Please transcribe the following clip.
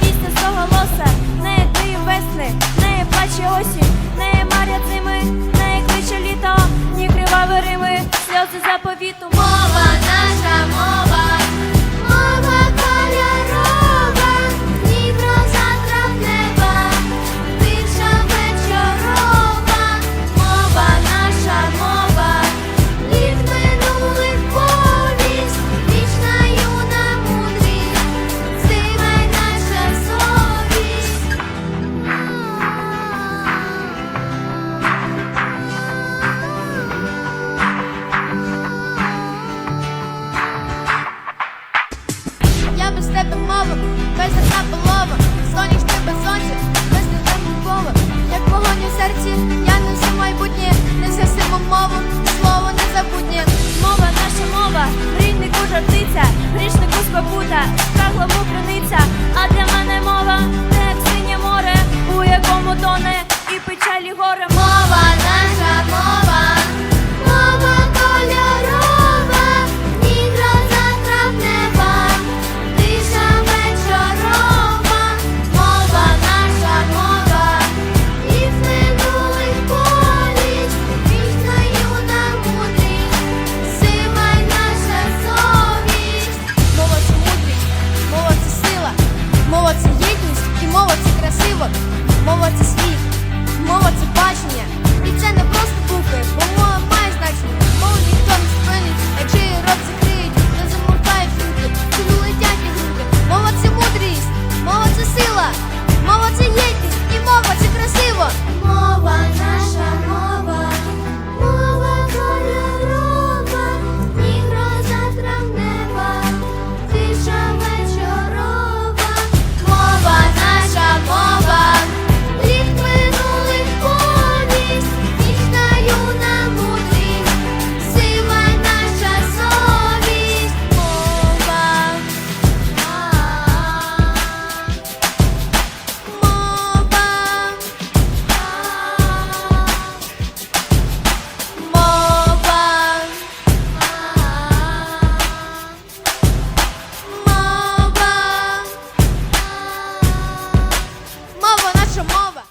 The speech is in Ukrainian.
Після свого лоса, не гріє весни, не плаче осінь, неї марять зими, не кличе літо, ні кривави рими, сльози заповіту, мова наша мова. hard to